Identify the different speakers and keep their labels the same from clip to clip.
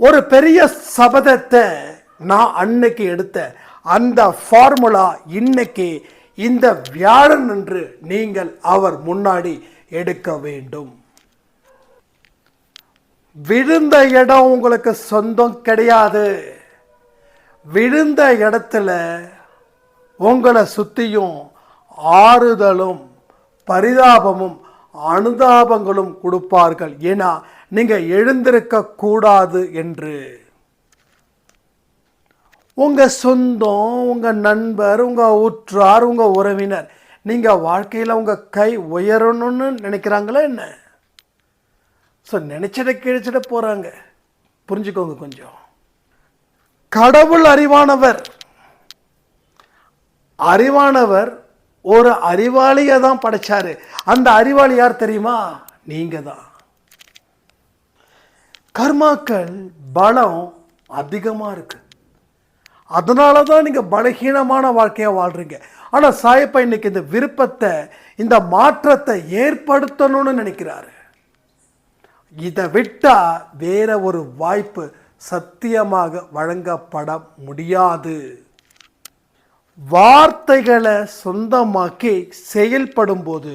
Speaker 1: ஒரு பெரிய சபதத்தை நான் அன்னைக்கு எடுத்த அந்த ஃபார்முலா இன்னைக்கு இந்த வியாழன் என்று நீங்கள் அவர் முன்னாடி எடுக்க வேண்டும். விழுந்த இடம் உங்களுக்கு சொந்தம் கிடையாது. விழுந்த இடத்துல உங்களை சுத்தியும் ஆறுதலும் பரிதாபமும் அனுதாபங்களும் கொடுப்பார்கள். ஏன்னா நீங்க எழுந்திருக்க கூடாது என்று. உங்க சொந்தம் உங்க நண்பர் உங்க உற்றார் உங்க உறவினர் நீங்க வாழ்க்கையில் உங்க கை உயரணும்னு நினைக்கிறாங்களா என்ன? ஸோ நினைச்சிட கிழிச்சிட போறாங்க. புரிஞ்சுக்கோங்க கொஞ்சம். கடவுள் அறிவானவர். அறிவானவர் ஒரு அறிவாளியை தான் படைச்சாரு. அந்த அறிவாளி யார் தெரியுமா? நீங்க தான் கர்மாக்கள் பலம் அதிகமாக இருக்குது அதனால தான் நீங்கள் பலகீனமான வாழ்க்கையாக வாழ்கிறீங்க ஆனால் சாயப்பா இன்னைக்கு இந்த விருப்பத்தை இந்த மாற்றத்தை ஏற்படுத்தணும்னு நினைக்கிறாரு. இதை விட்டால் வேற ஒரு வாய்ப்பு சத்தியமாக வழங்கப்பட முடியாது. வார்த்தைகளை சொந்தமாக்கி செயல்படும் போது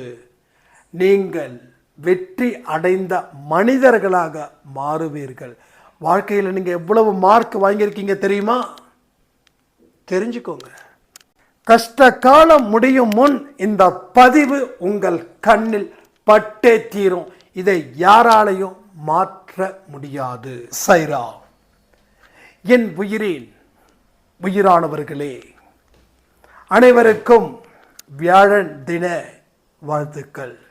Speaker 1: நீங்கள் வெற்றி அடைந்த மனிதர்களாக மாறுவீர்கள். வாழ்க்கையில் நீங்கள் எவ்வளவு மார்க் வாங்கியிருக்கீங்க தெரியுமா? தெரிஞ்சுக்கோங்க. கஷ்ட காலம் முடியும் முன் இந்த பதிவு உங்கள் கண்ணில் பட்டே தீரும். இதை யாராலையும் மாற்ற முடியாது. சைரா என் உயிரின் உயிரானவர்களே அனைவருக்கும் வியாழன் தின வாழ்த்துக்கள்.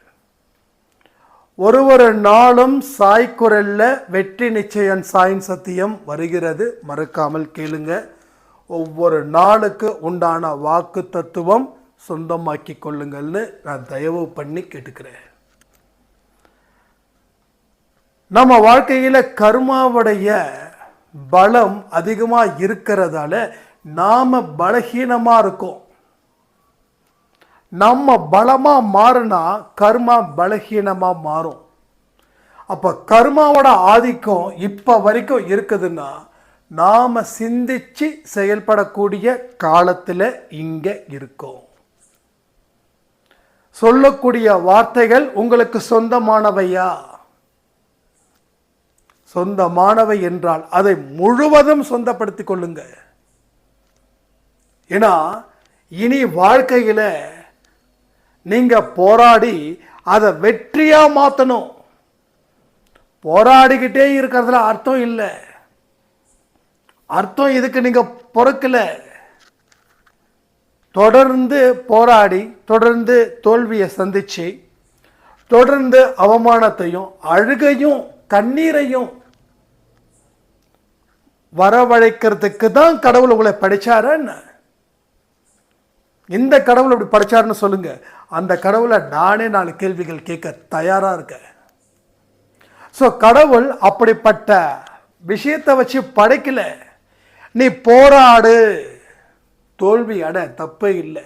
Speaker 1: ஒரு ஒரு நாளும் சாய்க்குரல்ல வெற்றி நிச்சயம் சாயின் சத்தியம் வருகிறது. மறுக்காமல் கேளுங்க. ஒவ்வொரு நாளுக்கு உண்டான வாக்கு தத்துவம் சொந்தமாக்கி கொள்ளுங்கள்னு நான் தயவு பண்ணி கேட்டுக்கிறேன். நம்ம வாழ்க்கையில் கர்மாவுடைய பலம் அதிகமாக இருக்கிறதால நாம பலகீனமாக இருக்கோம். நம்ம பலமாக மாறினா கர்மா பலகீனமாக மாறும். அப்போ கர்மாவோட ஆதிக்கம் இப்போ வரைக்கும் இருக்குதுன்னா நாம் சிந்திச்சு செயல்படக்கூடிய காலத்தில் இங்கே இருக்கோம். சொல்லக்கூடிய வார்த்தைகள் உங்களுக்கு சொந்தமானவையா? சொந்தமானவை என்றால் அதை முழுவதும் சொந்தப்படுத்திக் கொள்ளுங்க. ஏன்னா இனி வாழ்க்கையில் நீங்க போராடி அதை வெற்றியா மாத்தணும். போராடிக்கிட்டே இருக்கிறதுல அர்த்தம் இல்லை. அர்த்தம் இதுக்கு நீங்க பொறுக்கலை. தொடர்ந்து போராடி தொடர்ந்து தோல்வியை சந்திச்சு தொடர்ந்து அவமானத்தையும் அழுகையும் கண்ணீரையும் வரவழைக்கிறதுக்கு தான் கடவுள் உங்களை படித்தாரன்னு இந்த கடவுள் இப்படி படித்தாருன்னு சொல்லுங்க. அந்த கடவுளை நானே நாலு கேள்விகள் கேட்க தயாரா இருக்கேன். ஸோ கடவுள் அப்படிப்பட்ட விஷயத்தை வச்சு படைக்கல. நீ போராடு. தோல்வி அட தப்பே இல்லை.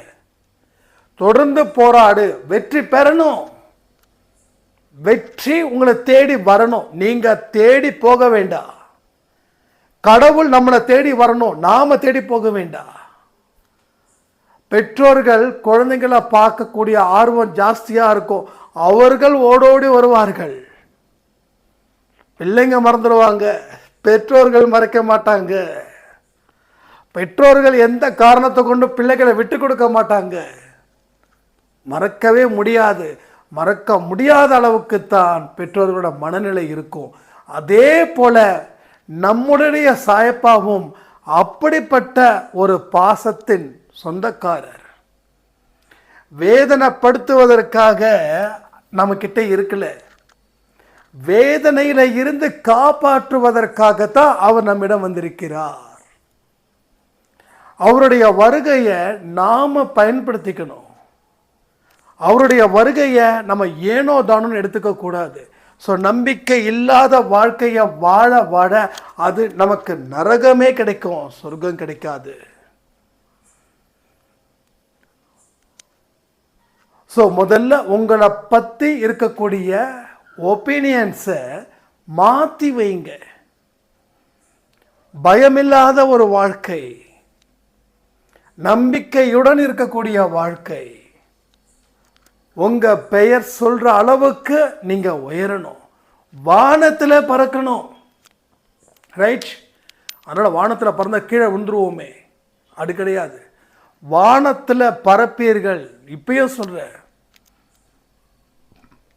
Speaker 1: தொடர்ந்து போராடு. வெற்றி பெறணும். வெற்றி உங்களை தேடி வரணும். நீங்கள் தேடி போக வேண்டாம். கடவுள் நம்மளை தேடி வரணும். நாம தேடி போக வேண்டாம். பெற்றோர்கள் குழந்தைங்களை பார்க்கக்கூடிய ஆர்வம் ஜாஸ்தியாக இருக்கும். அவர்கள் ஓடோடி வருவார்கள். பிள்ளைங்க மறந்துடுவாங்க. பெற்றோர்கள் மறைக்க மாட்டாங்க. பெற்றோர்கள் எந்த காரணத்தை கொண்டு பிள்ளைகளை விட்டு கொடுக்க மாட்டாங்க? மறக்கவே முடியாது. மறக்க முடியாத அளவுக்கு தான் பெற்றோர்களோட மனநிலை இருக்கும். அதே போல நம்முடைய சாயப்பாவும் அப்படிப்பட்ட ஒரு பாசத்தின் சொந்தக்காரர். வேதனைப்படுத்துவதற்காக நம்ம கிட்ட இருக்கல. வேதனையில இருந்து காப்பாற்றுவதற்காகத்தான் அவர் நம்மிடம் வந்திருக்கிறார். அவருடைய வருகையை நாம பயன்படுத்திக்கணும். அவருடைய வருகையை நம்ம ஏனோ தானோன்னு எடுத்துக்க கூடாது. ஸோ நம்பிக்கை இல்லாத வாழ்க்கையை வாழ வாழ அது நமக்கு நரகமே கிடைக்கும் சொர்க்கம் கிடைக்காது. ஸோ முதல்ல உங்களை பற்றி இருக்கக்கூடிய ஒப்பீனியன்ஸை மாற்றி வைங்க. பயமில்லாத ஒரு வாழ்க்கை நம்பிக்கையுடன் இருக்கக்கூடிய வாழ்க்கை உங்கள் பெயர் சொல்கிற அளவுக்கு நீங்கள் உயரணும். வானத்தில் பறக்கணும். ரைட் அதனால் வானத்தில் பறந்த கீழே விழுந்துருவோமே. அது கிடையாது. வானத்தில் பரப்பீர்கள் இப்பயும் சொல்றேன்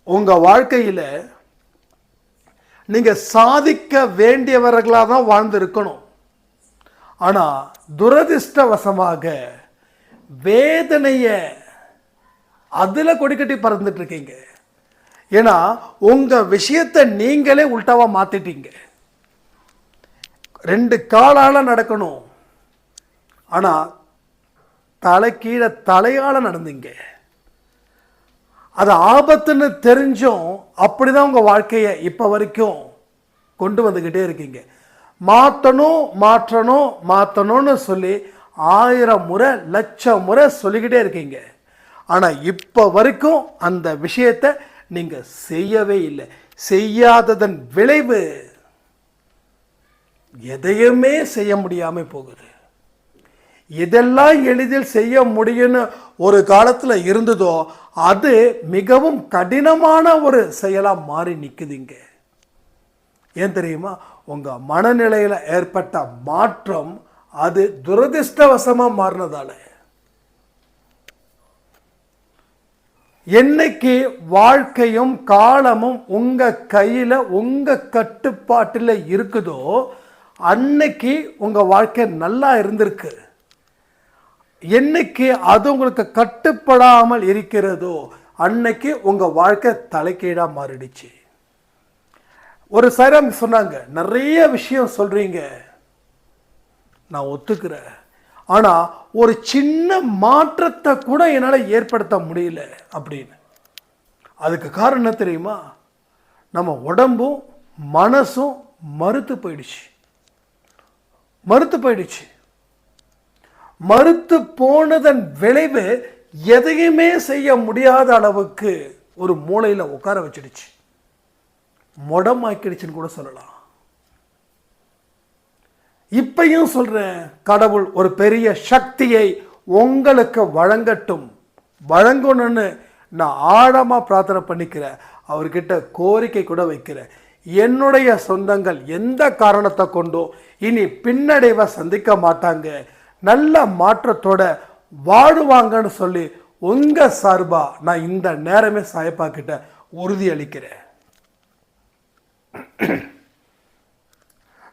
Speaker 1: உங்க வாழ்க்கையில் நீங்க சாதிக்க வேண்டியவர்களாக தான் வாழ்ந்து இருக்கணும் துரதிருஷ்டவசமாக துரதிர்ஷ்டவசமாக அதில் கொடிக்கட்டி பறந்துட்டு இருக்கீங்க ஏன்னா உங்கள் விஷயத்தை நீங்களே உல்ட்டாவாக மாற்றிட்டீங்க ரெண்டு காலால் நடக்கணும். ஆனால் தலை கீழே தலையால் நடந்தீங்க. அது ஆபத்துன்னு தெரிஞ்சும் அப்படிதான் உங்கள் வாழ்க்கையை இப்போ வரைக்கும் கொண்டு வந்துக்கிட்டே இருக்கீங்க. மாற்றணும் மாற்றணும் மாற்றணும்னு சொல்லி ஆயிரம் முறை லட்சம் முறை சொல்லிக்கிட்டே இருக்கீங்க. ஆனால் இப்போ வரைக்கும் அந்த விஷயத்தை நீங்கள் செய்யவே இல்லை. செய்யாததன் விளைவு எதையுமே செய்ய முடியாமல் போகுது. இதெல்லாம் எளிதில் செய்ய முடியும்னு ஒரு காலத்தில் இருந்ததோ அது மிகவும் கடினமான ஒரு செயலாக மாறி நிற்குதுங்க ஏன் தெரியுமா? உங்கள் மனநிலையில் ஏற்பட்ட மாற்றம் அது துரதிருஷ்டவசமாக மாறினதால. என்னைக்கு வாழ்க்கையும் காலமும் உங்கள் கையில் உங்கள் கட்டுப்பாட்டில் இருக்குதோ அன்னைக்கு உங்கள் வாழ்க்கை நல்லா இருந்திருக்கு. என்னைக்கு அது உங்களுக்கு கட்டுப்படாமல் இருக்கிறதோ அன்னைக்கு உங்கள் வாழ்க்கை தலைக்கீடாக மாறிடுச்சு. ஒரு சைராம் சொன்னாங்க நிறைய விஷயம் சொல்கிறீங்க நான் ஒத்துக்கிறேன். ஆனால் ஒரு சின்ன மாற்றத்தை கூட என்னால் ஏற்படுத்த முடியல அப்படின்னு. அதுக்கு காரணம் என்ன தெரியுமா? நம்ம உடம்பும் மனசும் மறுத்து போயிடுச்சு. மறுத்து போயிடுச்சு. மறுத்து போனதன் விளைவு எதையுமே செய்ய முடியாத அளவுக்கு ஒரு மூளையில் உட்கார வச்சிடுச்சு. முடமாக்கிடுச்சுன்னு கூட சொல்லலாம். இப்பையும் சொல்றேன் கடவுள் ஒரு பெரிய சக்தியை உங்களுக்கு வழங்கட்டும் வழங்கணும்னு நான் ஆழமா பிரார்த்தனை பண்ணிக்கிறேன். அவர்கிட்ட கோரிக்கை கூட வைக்கிறேன். என்னுடைய சொந்தங்கள் எந்த காரணத்தை கொண்டும் இனி பின்னடைவை சந்திக்க மாட்டாங்க. நல்ல மாற்றத்தோட வாழுவாங்கன்னு சொல்லி உங்கள் சார்பாக நான் இந்த நேரமே சாயப்பா கிட்ட உறுதி அளிக்கிறேன்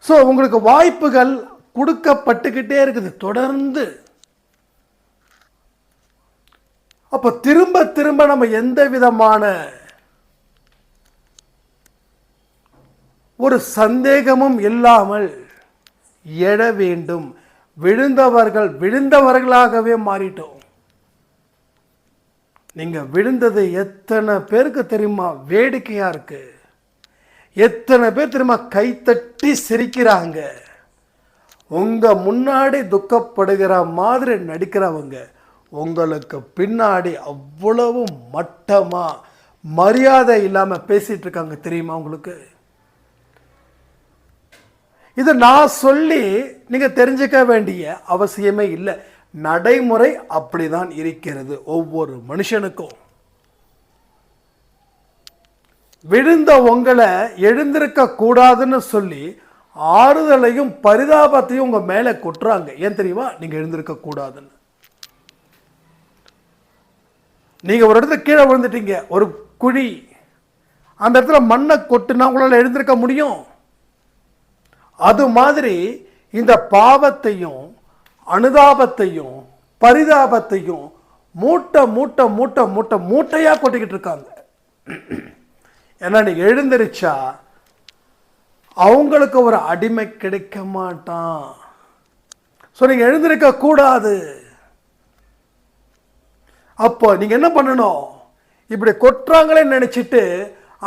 Speaker 1: ஸோ உங்களுக்கு வாய்ப்புகள் கொடுக்கப்பட்டுக்கிட்டே இருக்குது தொடர்ந்து. அப்போ திரும்ப திரும்ப நம்ம எந்த விதமான ஒரு சந்தேகமும் இல்லாமல் எழ வேண்டும். விழுந்தவர்கள் விழுந்தவர்களாகவே மாறிட்டோம். நீங்க விழுந்தது எத்தனை பேருக்கு தெரியுமா? வேடிக்கையா இருக்கு. எத்தனை பேர் தெரியுமா? கைத்தட்டி சிரிக்கிறாங்க. உங்க முன்னாடி துக்கப்படுகிற மாதிரி நடிக்கிறவங்க உங்களுக்கு பின்னாடி அவ்வளவு மட்டமா மரியாதை இல்லாம பேசிட்டு இருக்காங்க தெரியுமா உங்களுக்கு? இது நான் சொல்லி நீங்கள் தெரிஞ்சுக்க வேண்டிய அவசியமே இல்லை. நடைமுறை அப்படிதான் இருக்கிறது ஒவ்வொரு மனுஷனுக்கும். விழுந்த உங்களை எழுந்திருக்க கூடாதுன்னு சொல்லி ஆறுதலையும் பரிதாபத்தையும் உங்க மேல கொட்டுறாங்க. ஏன் தெரியுமா? நீங்க எழுந்திருக்க கூடாதுன்னு. நீங்க ஒரு இடத்துல கீழே விழுந்துட்டீங்க. ஒரு குழி. அந்த இடத்துல மண்ணை கொட்டுனா உங்களால் எழுந்திருக்க முடியும். அது மாதிரி இந்த பாவத்தையும் அனுதாபத்தையும் பரிதாபத்தையும் மூட்டை மூட்டை மூட்டை மூட்டை மூட்டையாக கொட்டிக்கிட்டு இருக்காங்க. ஏன்னா நீ எழுந்திருச்சா அவங்களுக்கு ஒரு அடிமை கிடைக்க மாட்டான். ஸோ நீங்கள் எழுந்திருக்க கூடாது. அப்போ நீங்கள் என்ன பண்ணணும்? இப்படி கொட்டுறாங்களே நினச்சிட்டு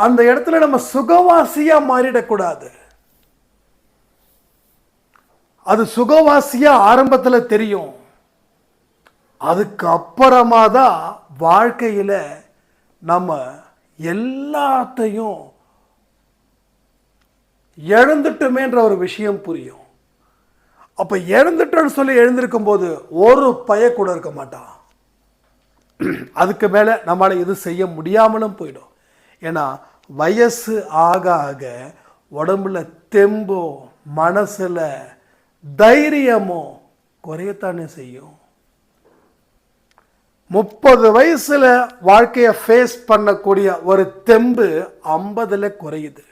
Speaker 1: அந்த இடத்துல நம்ம சுகவாசியாக மாறிடக்கூடாது. அது சுகவாசியாக ஆரம்பத்தில் தெரியும். அதுக்கு அப்புறமா தான் வாழ்க்கையில் நம்ம எல்லாத்தையும் இழந்துட்டோமேன்ற ஒரு விஷயம் புரியும். அப்போ எழுந்துட்டோன்னு சொல்லி எழுந்திருக்கும் போது ஒரு பய கூட இருக்க மாட்டான் அதுக்கு மேலே நம்மளால் எதுவும் செய்ய முடியாமலும் போயிடும். ஏன்னா வயசு ஆக ஆக உடம்புல தெம்போ மனசில் தைரியமோ குறையத்தானே செய்யும். முப்பது வயசுல வாழ்க்கையை ஃபேஸ் பண்ணக்கூடிய ஒரு தெம்பு ஐம்பதுல குறையுது.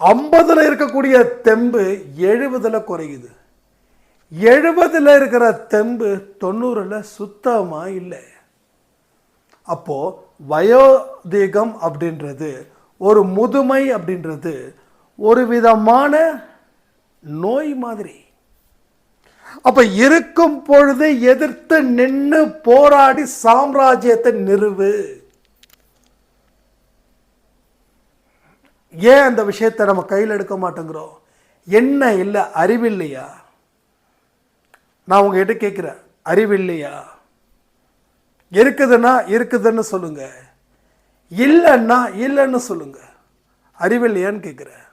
Speaker 1: ஐம்பதுல இருக்கக்கூடிய தெம்பு எழுபதுல குறையுது. எழுபதுல இருக்கிற தெம்பு தொண்ணூறுல சுத்தமா இல்லை. அப்போ வயோதிகம் அப்படின்றது ஒரு முதுமை அப்படின்றது ஒரு விதமான நோய் மாதிரி. அப்ப இருக்கும் பொழுது எதிர்த்து நின்று போராடி சாம்ராஜ்யத்தை நிறுவு. ஏன் அந்த விஷயத்தை நம்ம கையில் எடுக்க மாட்டேங்கிறோம்? என்ன இல்லை அறிவில்லையா? நான் உங்ககிட்ட கேட்குறேன் அறிவில்லையா? இருக்குதுன்னா இருக்குதுன்னு சொல்லுங்க. இல்லைன்னா இல்லைன்னு சொல்லுங்க. அறிவில்லையான்னு கேட்குறேன்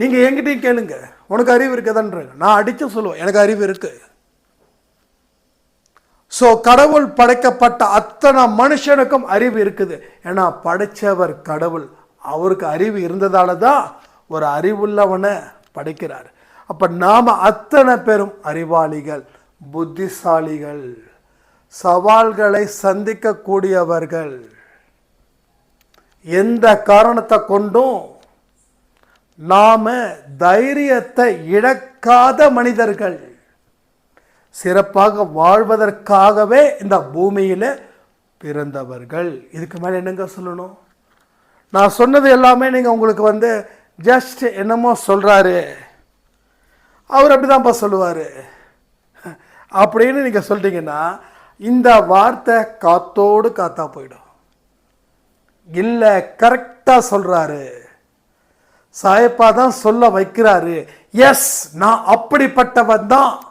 Speaker 1: நீங்கள் என்கிட்டயும் கேளுங்க. உனக்கு அறிவு இருக்குதான்றாங்க. நான் அடிச்சு சொல்லுவேன். எனக்கு அறிவு இருக்கு. ஸோ கடவுள் படைக்கப்பட்ட அத்தனை மனுஷனுக்கும் அறிவு இருக்குது. ஏன்னா படைச்சவர் கடவுள். அவருக்கு அறிவு இருந்ததால தான் ஒரு அறிவுள்ளவனை படைக்கிறார். அப்போ நாம் அத்தனை பேரும் அறிவாளிகள் புத்திசாலிகள் சவால்களை சந்திக்கக்கூடியவர்கள். எந்த காரணத்தை கொண்டும் நாம தைரியத்தை இழக்காத மனிதர்கள். சிறப்பாக வாழ்வதற்காகவே இந்த பூமியில் பிறந்தவர்கள். இதுக்கு மேலே என்னங்க சொல்லணும்? நான் சொன்னது எல்லாமே நீங்கள் உங்களுக்கு வந்து ஜஸ்ட் என்னமோ சொல்கிறாரு அவர் அப்படிதான்ப்பா சொல்லுவார். அப்படின்னு நீங்கள் சொல்லிட்டீங்கன்னா இந்த வார்த்தை காத்தோடு காத்தா போயிடும். இல்லை கரெக்டாக சொல்கிறாரு சாயப்பா தான் சொல்ல வைக்கிறாரு. எஸ் நான் அப்படிப்பட்டவன் தான்.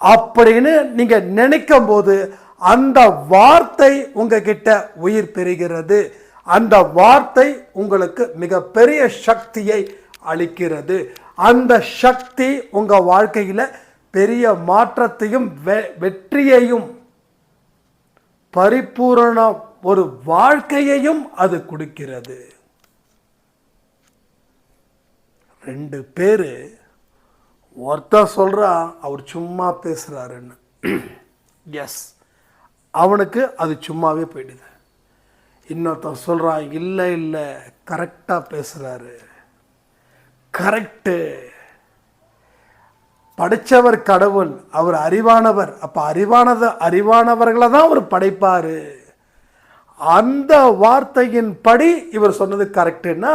Speaker 1: அப்படின்னு நீங்க நினைக்கும் போது அந்த வார்த்தை உங்ககிட்ட உயிர் பெறுகிறது. அந்த வார்த்தை உங்களுக்கு மிகப்பெரிய சக்தியை அளிக்கிறது. அந்த சக்தி உங்க வாழ்க்கையில பெரிய மாற்றத்தையும் வெ- வெற்றியையும் பரிபூரண ஒரு வாழ்க்கையையும் அது கொடுக்கிறது. ரெண்டு பேர் ஒருத்தன் சொல்கிறான் அவர் சும்மா பேசுகிறாருன்னு எஸ் அவனுக்கு அது சும்மாவே போயிடுது. இன்னொருத்தன் சொல்கிறான் இல்லை இல்லை கரெக்டாக பேசுகிறாரு கரெக்டு படைச்சவர் கடவுள் அவர் அறிவானவர். அப்போ அறிவானத அறிவானவர்களை தான் அவர் படைப்பார். அந்த வார்த்தையின் படி இவர் சொன்னது கரெக்டுன்னா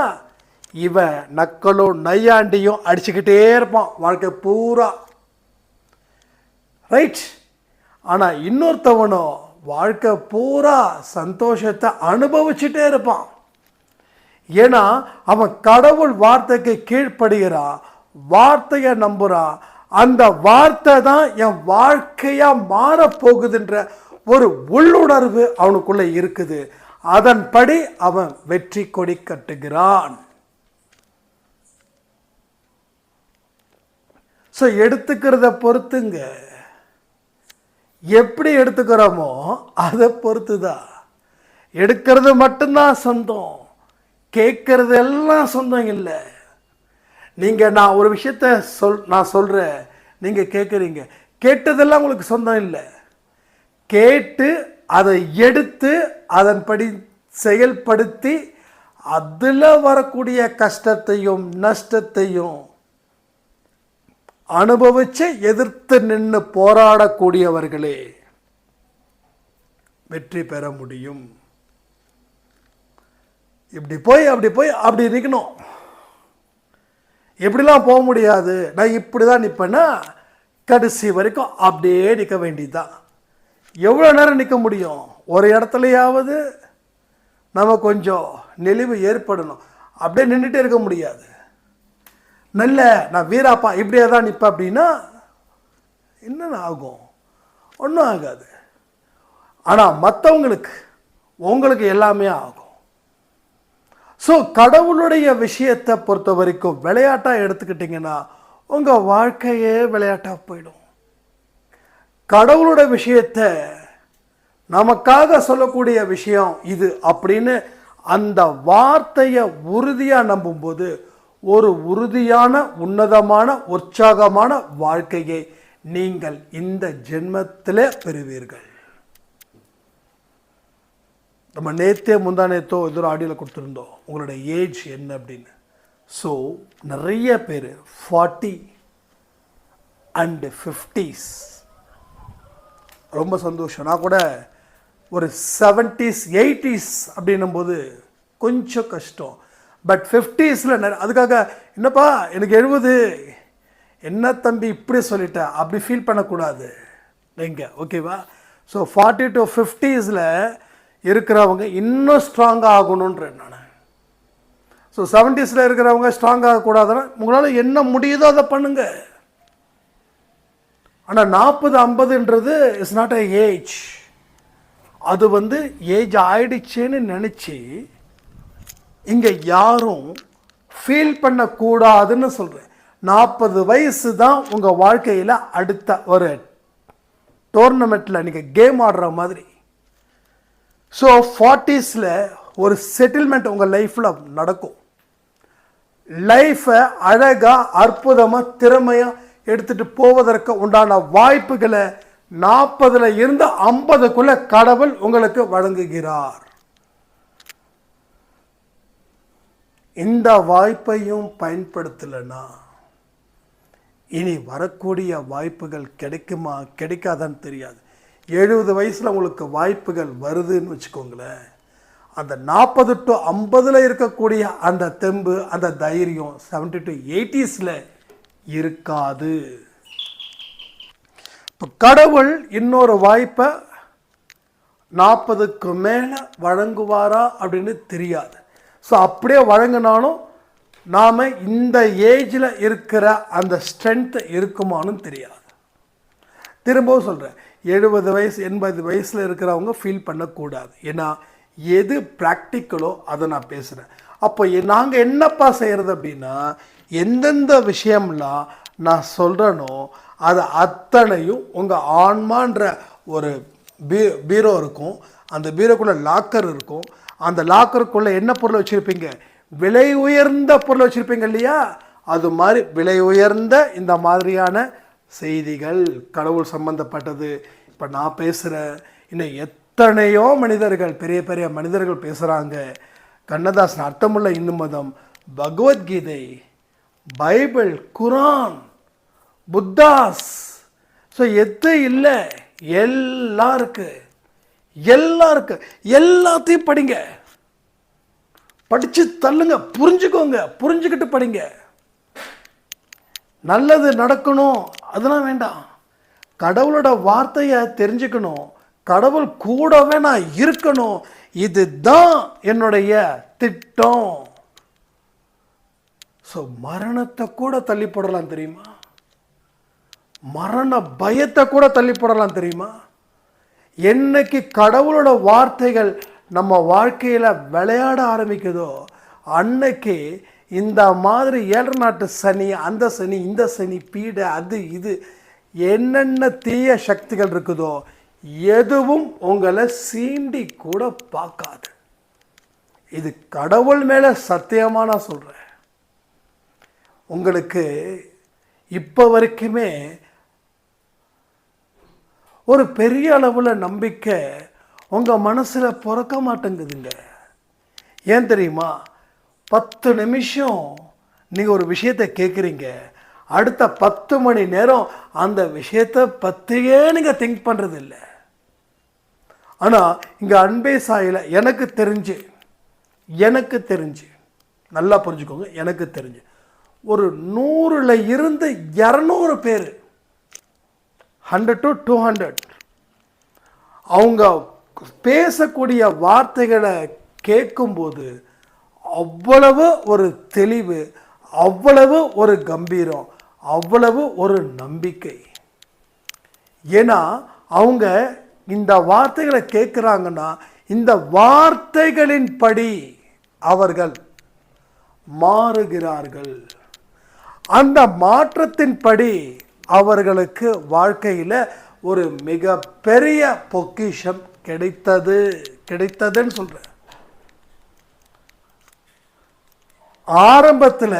Speaker 1: இவன் நக்கலும் நையாண்டியும் அடிச்சுக்கிட்டே இருப்பான். வாழ்க்கை பூரா. ரைட் ஆனால் இன்னொருத்தவனோ வாழ்க்கை பூரா சந்தோஷத்தை அனுபவிச்சுட்டே இருப்பான். ஏன்னா அவன் கடவுள் வார்த்தைக்கு கீழ்ப்படுகிறான் வார்த்தையை நம்புகிறான் அந்த வார்த்தை தான் என் வாழ்க்கையாக மாறப்போகுதுன்ற ஒரு உள்ளுணர்வு அவனுக்குள்ளே இருக்குது. அதன்படி அவன் வெற்றி கொடி கட்டுகிறான். ஸோ எடுத்துக்கிறத பொறுத்துங்க. எப்படி எடுத்துக்கிறோமோ அதை பொறுத்து தான் எடுக்கிறது மட்டும்தான் சொந்தம். கேட்கறது எல்லாம் சொந்தம் இல்லை. நீங்கள் நான் ஒரு விஷயத்த சொல் நான் சொல்கிறேன் நீங்கள் கேட்குறீங்க. கேட்டதெல்லாம் உங்களுக்கு சொந்தம் இல்லை. கேட்டு அதை எடுத்து அதன்படி செயல்படுத்தி அதில் வரக்கூடிய கஷ்டத்தையும் நஷ்டத்தையும் அனுபவிச்சு எதிர்த்து நின்று போராடக்கூடியவர்களே வெற்றி பெற முடியும். இப்படி போய் அப்படி போய் அப்படி நிற்கணும் எப்படிலாம் போக முடியாது. நான் இப்படி தான் நிற்பேன்னா கடைசி வரைக்கும் அப்படியே நிற்க வேண்டியதுதான். எவ்வளோ நேரம் நிற்க முடியும்? ஒரு இடத்துலையாவது நம்ம கொஞ்சம் நெளிவு ஏற்படணும். அப்படியே நின்றுட்டே இருக்க முடியாது. நல்ல நான் வீராப்பா இப்படியே தான் நிற்பேன் அப்படின்னா என்னென்ன ஆகும்? ஒன்றும் ஆகாது. ஆனால் மற்றவங்களுக்கு உங்களுக்கு எல்லாமே ஆகும். ஸோ கடவுளுடைய விஷயத்தை பொறுத்த வரைக்கும் விளையாட்டாக எடுத்துக்கிட்டிங்கன்னா உங்கள் வாழ்க்கையே விளையாட்டாக போயிடும். கடவுளோட விஷயத்தை நமக்காக சொல்லக்கூடிய விஷயம் இது அப்படின்னு அந்த வார்த்தையை உறுதியாக நம்பும்போது ஒரு உறுதியான உன்னதமான உற்சாகமான வாழ்க்கையை நீங்கள் இந்த ஜென்மத்திலே பெறுவீர்கள். நம்ம நேத்தே முந்தா நேத்தோ ஏதோ ஒரு ஆடியோவில் கொடுத்துருந்தோம். உங்களோட ஏஜ் என்ன அப்படின்னு. ஸோ நிறைய பேர் ஃபார்ட்டி அண்டு ஃபிஃப்டிஸ் ரொம்ப சந்தோஷம். நான் கூட ஒரு செவன்ட்டீஸ் எயிட்டிஸ் அப்படின்னும் போது கொஞ்சம் கஷ்டம். பட் ஃபிஃப்டீஸில் அதுக்காக என்னப்பா எனக்கு எழுபது என்ன தம்பி இப்படி சொல்லிட்டேன் அப்படி ஃபீல் பண்ணக்கூடாது. நீங்கள் ஓகேவா ஸோ ஃபார்ட்டி டு ஃபிஃப்டிஸில் இருக்கிறவங்க இன்னும் ஸ்ட்ராங்காக ஆகணுன்றேன் நான். ஸோ செவன்ட்டீஸில் இருக்கிறவங்க ஸ்ட்ராங் ஆகக்கூடாதுன்னா உங்களால் என்ன முடியுதோ அதை பண்ணுங்கள் ஆனால் நாற்பது ஐம்பதுன்றது இஸ் நாட் அ ஏஜ் அது வந்து ஏஜ் ஆயிடுச்சேன்னு நினச்சி இங்கே யாரும் ஃபீல் பண்ணக்கூடாதுன்னு சொல்கிறேன் நாற்பது வயசு தான் உங்கள் வாழ்க்கையில் அடுத்த ஒரு டோர்னமெண்ட்டில் நீங்கள் கேம் ஆடுற மாதிரி. ஸோ ஃபார்ட்டிஸில் ஒரு செட்டில்மெண்ட் உங்கள் லைஃப்பில் நடக்கும். லைஃப்பை அழகாக அற்புதமாக திறமையாக எடுத்துகிட்டு போவதற்கு உண்டான வாய்ப்புகளை நாற்பதில் இருந்து ஐம்பதுக்குள்ளே கடவுள் உங்களுக்கு வழங்குகிறார். இந்த வாய்ப்பையும் பயன்படுத்தலைன்னா இனி வரக்கூடிய வாய்ப்புகள் கிடைக்குமா கிடைக்காதான்னு தெரியாது. எழுபது வயசில் உங்களுக்கு வாய்ப்புகள் வருதுன்னு வச்சுக்கோங்களேன். அந்த நாற்பது டு ஐம்பதில் இருக்கக்கூடிய அந்த தெம்பு அந்த தைரியம் செவன்டி டு எயிட்டிஸில் இருக்காது. இப்போ கடவுள் இன்னொரு வாய்ப்பை நாற்பதுக்கு மேலே வழங்குவாரா அப்படின்னு தெரியாது. ஸோ அப்படியே வழங்கினாலும் நாம் இந்த ஏஜில் இருக்கிற அந்த ஸ்ட்ரென்த்து இருக்குமானும் தெரியாது. திரும்பவும் சொல்கிறேன் எழுபது வயசு எண்பது வயசில் இருக்கிறவங்க ஃபீல் பண்ணக்கூடாது. ஏன்னா எது ப்ராக்டிக்கலோ அதை நான் பேசுகிறேன் அப்போ நாங்கள் என்னப்பா செய்கிறது அப்படின்னா எந்தெந்த விஷயம்லாம் நான் சொல்கிறேனோ அது அத்தனையும் உங்கள் ஆன்மான்ற ஒரு பீ பீரோ இருக்கும். அந்த பீரோக்குள்ளே லாக்கர் இருக்கும். அந்த லாக்கருக்குள்ளே என்ன பொருள் வச்சுருப்பீங்க? விலை உயர்ந்த பொருள் வச்சுருப்பீங்க இல்லையா? அது மாதிரி விலை உயர்ந்த இந்த மாதிரியான செய்திகள் கடவுள் சம்பந்தப்பட்டது. இப்போ நான் பேசுகிறேன் இன்னும் எத்தனையோ மனிதர்கள் பெரிய பெரிய மனிதர்கள் பேசுகிறாங்க கண்ணதாசன் அர்த்தமுள்ள இந்து மதம் பகவத்கீதை பைபிள் குரான் புத்தாஸ். ஸோ எது இல்லை? எல்லாம் இருக்குது எல்லாம் இருக்கு எல்லாத்தையும் படிங்க. படித்து தள்ளுங்க புரிஞ்சுக்கோங்க புரிஞ்சுக்கிட்டு படிங்க. நல்லது நடக்கணும் அதெல்லாம் வேண்டாம். கடவுளோட வார்த்தையை தெரிஞ்சுக்கணும் கடவுள் கூடவே நான் இருக்கணும் இதுதான் என்னுடைய திட்டம். ஸோ மரணத்தை கூட தள்ளி போடலாம் தெரியுமா? மரண பயத்தை கூட தள்ளி போடலாம் தெரியுமா? என்னைக்கு கடவுளோட வார்த்தைகள் நம்ம வாழ்க்கையில் விளையாட ஆரம்பிக்குதோ அன்னைக்கு இந்த மாதிரி ஏழு நாட்டு சனி அந்த சனி இந்த சனி பீடை அது இது என்னென்ன தீய சக்திகள் இருக்குதோ எதுவும் உங்களை சீண்டி கூட பார்க்காது. இது கடவுள் மேலே சத்தியமாக நான் சொல்கிறேன் உங்களுக்கு இப்போ வரைக்குமே ஒரு பெரிய அளவில் நம்பிக்கை உங்கள் மனசில் பிறக்க மாட்டேங்குதுங்க. ஏன் தெரியுமா? பத்து நிமிஷம் நீங்கள் ஒரு விஷயத்தை கேட்குறீங்க அடுத்த பத்து மணி நேரம் அந்த விஷயத்தை பற்றியே நீங்கள் திங்க் பண்ணுறது இல்லை ஆனால் இங்கே அன்பே சாயில் எனக்கு தெரிஞ்சு எனக்கு தெரிஞ்சு நல்லா புரிஞ்சுக்கோங்க எனக்கு தெரிஞ்சு. ஒரு நூறில் இருந்து இரநூறு பேர் ஹண்ட்ரட் டு டூ ஹண்ட்ரட் அவங்க பேசக்கூடிய வார்த்தைகளை கேட்கும்போது அவ்வளவு ஒரு தெளிவு அவ்வளவு ஒரு கம்பீரம் அவ்வளவு ஒரு நம்பிக்கை. ஏன்னா அவங்க இந்த வார்த்தைகளை கேட்குறாங்கன்னா இந்த வார்த்தைகளின்படி அவர்கள் மாறுகிறார்கள். அந்த மாற்றத்தின்படி அவர்களுக்கு வாழ்க்கையில் ஒரு மிக பெரிய பொக்கிஷம் கிடைத்தது கிடைத்ததுன்னு சொல்கிறேன் ஆரம்பத்தில்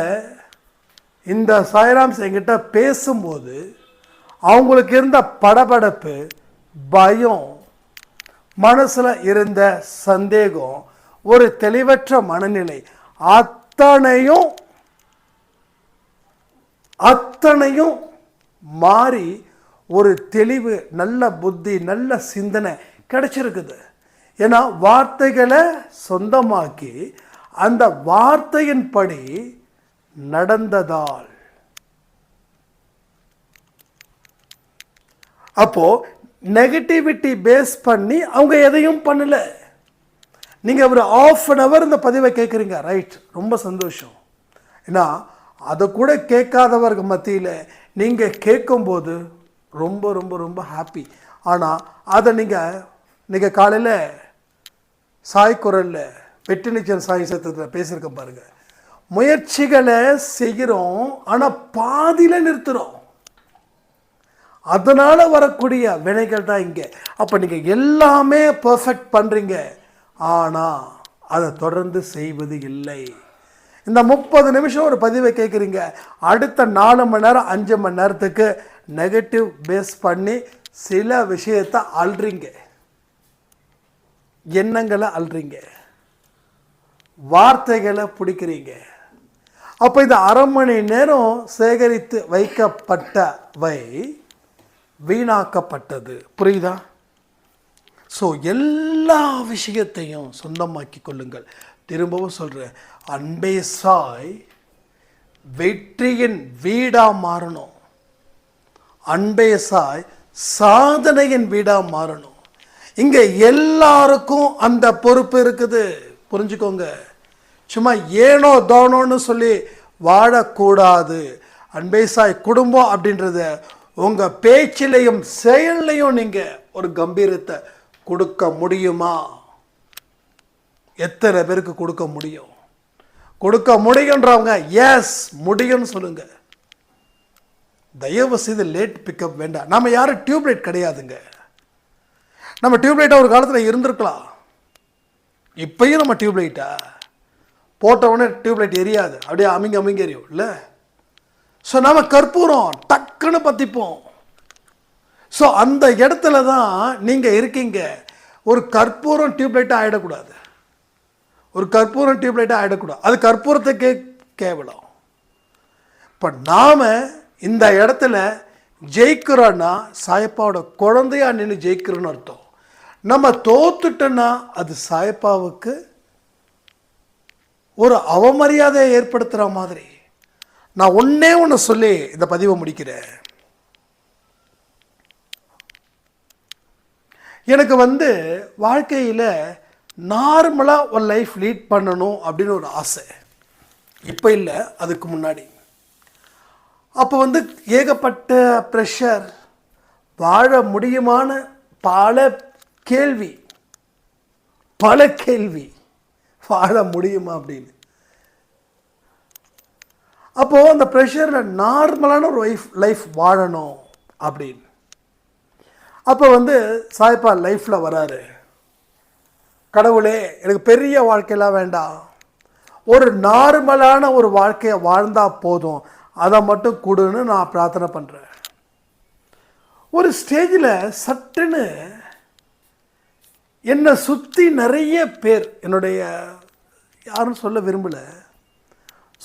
Speaker 1: இந்த சாய்ராம்ஸ் என்கிட்ட பேசும்போது அவங்களுக்கு இருந்த படபடப்பு பயம் மனசில் இருந்த சந்தேகம் ஒரு தெளிவற்ற மனநிலை அத்தனையும் அத்தனையும் மாறி ஒரு தெளிவு நல்ல புத்தி நல்ல சிந்தனை கிடைச்சிருக்குது. ஏன்னா வார்த்தைகளை சொந்தமாக்கி அந்த வார்த்தையின்படி நடந்ததால். அப்போ நெகட்டிவிட்டி பேஸ் பண்ணி அவங்க எதையும் பண்ணல. நீங்க ஒரு ஆஃப் அன் ஹவர் இந்த பதிவை கேட்குறீங்க ரைட் ரொம்ப சந்தோஷம். ஏன்னா அதை கூட கேட்காதவர்கள் மத்தியில் நீங்கள் கேட்கும்போது ரொம்ப ரொம்ப ரொம்ப ஹாப்பி ஆனால் அதை நீங்கள் நீங்கள் காலையில் சாய் குரலில் வெற்றி நிச்சயம் சாய் சத்தத்தில் பேசியிருக்கேன் பாருங்கள் முயற்சிகளை செய்கிறோம் ஆனால் பாதியில் நிறுத்துகிறோம் அதனால் வரக்கூடிய வினைகள் தான் இங்கே. அப்போ நீங்கள் எல்லாமே பர்ஃபெக்ட் பண்ணுறீங்க ஆனால் அதை தொடர்ந்து செய்வது இல்லை. இந்த முப்பது நிமிஷம் ஒரு பதிவை கேட்குறீங்க அடுத்த நாலு மணி நேரம் அஞ்சு மணி நேரத்துக்கு நெகட்டிவ் பேஸ் பண்ணி சில விஷயத்தை அல்றீங்க எண்ணங்களை அல்றீங்க வார்த்தைகளை பிடிக்கிறீங்க. அப்போ இந்த அரை மணி நேரம் சேகரித்து வைக்கப்பட்டவை வீணாக்கப்பட்டது. புரியுதா? ஸோ எல்லா விஷயத்தையும் சொந்தமாக்கி கொள்ளுங்கள். திரும்பவும் சொல்கிறேன் அன்பே சாய் வெற்றியின் வீடாக மாறணும். அன்பே சாய் சாதனையின் வீடாக மாறணும். இங்கே எல்லாருக்கும் அந்த பொறுப்பு இருக்குது. புரிஞ்சுக்கோங்க. சும்மா ஏனோ தோணோன்னு சொல்லி வாழக்கூடாது. அன்பே சாய் குடும்பம் அப்படின்றத உங்கள் பேச்சிலையும் செயல்லையும் நீங்கள் ஒரு கம்பீரத்தை கொடுக்க முடியுமா? எத்தனை பேருக்கு கொடுக்க முடியும்? கொடுக்க முடியுன்றவங்க எஸ் முடியும்னு சொல்லுங்க. தயவு செய்து லேட் பிக்கப் வேண்டாம். நம்ம யாரும் டியூப்லைட் கிடையாதுங்க. நம்ம டியூப்லைட்டாக ஒரு காலத்தில் இருந்திருக்கலாம். இப்பயும் நம்ம டியூப்லைட்டா போட்ட உடனே டியூப்லைட் எரியாது. அப்படியே அமிங்க அமிங்க எரியும். இல்லை? ஸோ நம்ம கற்பூரம் டக்குன்னு பற்றிப்போம் ஸோ அந்த இடத்துல தான் நீங்கள் இருக்கீங்க. ஒரு கற்பூரம் டியூப்லைட்டாக ஆகிடக்கூடாது ஒரு கற்பூரம் டியூப்லைட்டாக ஆகிடக்கூடாது அது கற்பூரத்துக்கே கேவலம். இப்போ நாம் இந்த இடத்துல ஜெயிக்கிறோன்னா சாயப்பாவோட குழந்தையா நின்று ஜெயிக்கிறோன்னு அர்த்தம். நம்ம தோத்துட்டோன்னா அது சாயப்பாவுக்கு ஒரு அவமரியாதையை ஏற்படுத்துகிற மாதிரி. நான் ஒன்றே ஒன்று சொல்லி இந்த பதிவை முடிக்கிறேன். எனக்கு வந்து வாழ்க்கையில் நார்மலாக ஒரு லைஃப் லீட் பண்ணணும் அப்படின்னு ஒரு ஆசை. இப்போ இல்லை அதுக்கு முன்னாடி. அப்போ வந்து ஏகப்பட்ட ப்ரெஷர் வாழ முடியுமான பல கேள்வி. பல கேள்வி. வாழ முடியுமா அப்படின்னு. அப்போது அந்த ப்ரெஷரில் நார்மலான ஒரு லைஃப் லைஃப் வாழணும் அப்படின்னு. அப்போ வந்து சாய்ப்பா லைஃப்பில் வராரு. கடவுளே எனக்கு பெரிய வாழ்க்கையெல்லாம் வேண்டாம். ஒரு நார்மலான ஒரு வாழ்க்கையை வாழ்ந்தால் போதும். அதை மட்டும் கொடுன்னு நான் பிரார்த்தனை பண்ணுறேன் ஒரு ஸ்டேஜில் சட்டுன்னு என்னை சுற்றி நிறைய பேர் என்னுடைய யாரும் சொல்ல விரும்பலை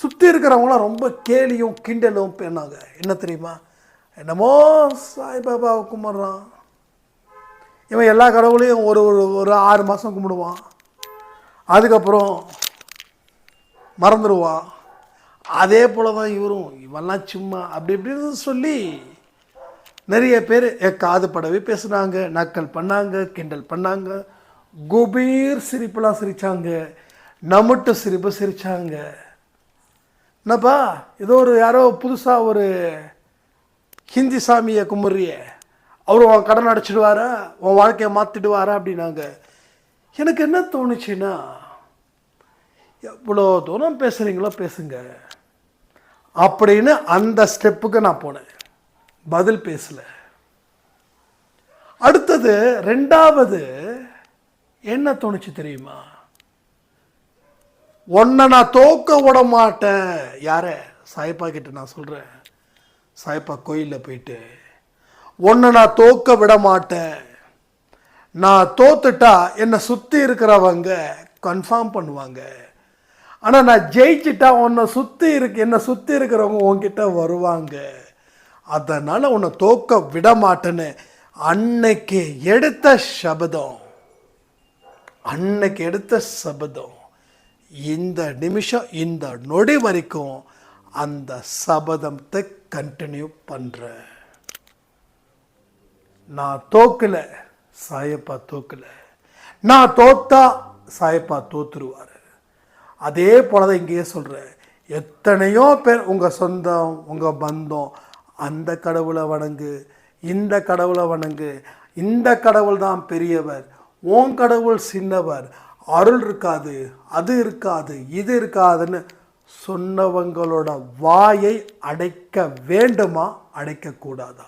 Speaker 1: சுற்றி இருக்கிறவங்களாம் ரொம்ப கேலியும் கிண்டலும் பண்ணாங்க என்ன தெரியுமா? என்னமோ சாய்பாபாவை கும்பிட்றான் இவன் எல்லா கடவுளையும் ஒரு ஒரு ஒரு ஆறு மாதம் கும்பிடுவான். அதுக்கப்புறம் மறந்துடுவான். அதே போல தான் இவரும். இவெல்லாம் சும்மா அப்படி இப்படின்னு சொல்லி நிறைய பேர் காது படவே பேசுனாங்க. நக்கல் பண்ணாங்க கிண்டல் பண்ணாங்க. குபீர் சிரிப்பெல்லாம் சிரித்தாங்க நம்மட்டு சிரிப்பு சிரித்தாங்க என்னப்பா ஏதோ ஒரு யாரோ புதுசாக ஒரு ஹிந்தி சாமியை கும்பிட்றியே. அவர் உன் கடன் அடைச்சிடுவாரா? உன் வாழ்க்கையை மாற்றிடுவாரா அப்படின்னாங்க. எனக்கு என்ன தோணுச்சுன்னா எவ்வளோ தூரம் பேசுகிறீங்களோ பேசுங்க. அப்படின்னு அந்த ஸ்டெப்புக்கு நான் போனேன். பதில் பேசல. அடுத்தது ரெண்டாவது என்ன தோணுச்சு தெரியுமா? உன்னை நான் தோக்க விட மாட்டேன். யார? சாய்ப்பா கிட்ட நான் சொல்கிறேன் சாய்ப்பா கோயிலில் போயிட்டு உன்னை நான் தோக்க விட மாட்டேன். நான் தோத்துட்டா என்னை சுற்றி இருக்கிறவங்க கன்ஃபார்ம் பண்ணுவாங்க. ஆனால் நான் ஜெயிச்சிட்டா உன்னை சுற்றி இருக்கு என்னை சுற்றி இருக்கிறவங்க உன்கிட்ட வருவாங்க. அதனால் உன்னை தோக்க விட மாட்டேன்னு அன்னைக்கு எடுத்த சபதம். அன்னைக்கு எடுத்த சபதம். இந்த நிமிஷம் இந்த நொடி வரைக்கும் அந்த சபதத்தை கண்டினியூ பண்ணுறேன் நான் தோக்கலை சாயப்பா தோக்கல. நான் தோத்தா சாயப்பா தோத்துருவார். அதே போல தான் இங்கேயே சொல்கிறேன் எத்தனையோ பேர் உங்கள் சொந்தம் உங்கள் பந்தம் அந்த கடவுளை வணங்கு இந்த கடவுளை வணங்கு இந்த கடவுள் தான் பெரியவர் உன் கடவுள் சின்னவர் அருள் இருக்காது அது இருக்காது இது இருக்காதுன்னு சொன்னவங்களோட வாயை அடைக்க வேண்டுமா? அடைக்கக்கூடாதா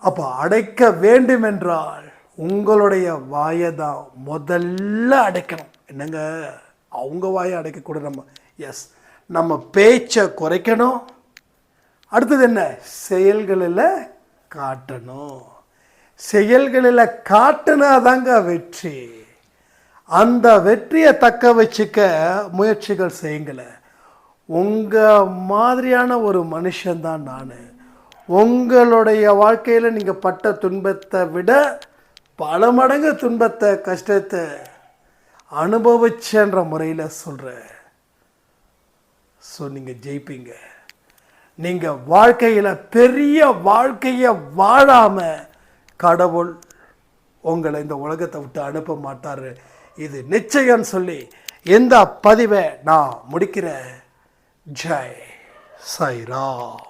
Speaker 1: அப்போ அடைக்க வேண்டும் என்றால் உங்களுடைய வாயை தான் முதல்ல அடைக்கணும். என்னங்க? அவங்க வாயை அடைக்கக்கூட நம்ம எஸ் நம்ம பேச்சை குறைக்கணும். அடுத்தது என்ன? செயல்களில் காட்டணும். செயல்களில் காட்டுனாதாங்க வெற்றி. அந்த வெற்றியை தக்க வச்சுக்க முயற்சிகள் செய்யுங்களேன். உங்கள் மாதிரியான ஒரு மனுஷன்தான் நான். உங்களுடைய வாழ்க்கையில் நீங்கள் பட்ட துன்பத்தை விட பல மடங்கு துன்பத்தை கஷ்டத்தை அனுபவிச்சன்ற முறையில் சொல்கிறேன் ஸோ நீங்கள் ஜெயிப்பீங்க. நீங்கள் வாழ்க்கையில் பெரிய வாழ்க்கையை வாழாமல் கடவுள் உங்களை இந்த உலகத்தை விட்டு அனுப்ப மாட்டார். இது நிச்சயம் சொல்லி இந்த பதிவை நான் முடிக்கிறேன். ஜெய் சாய்ராம்.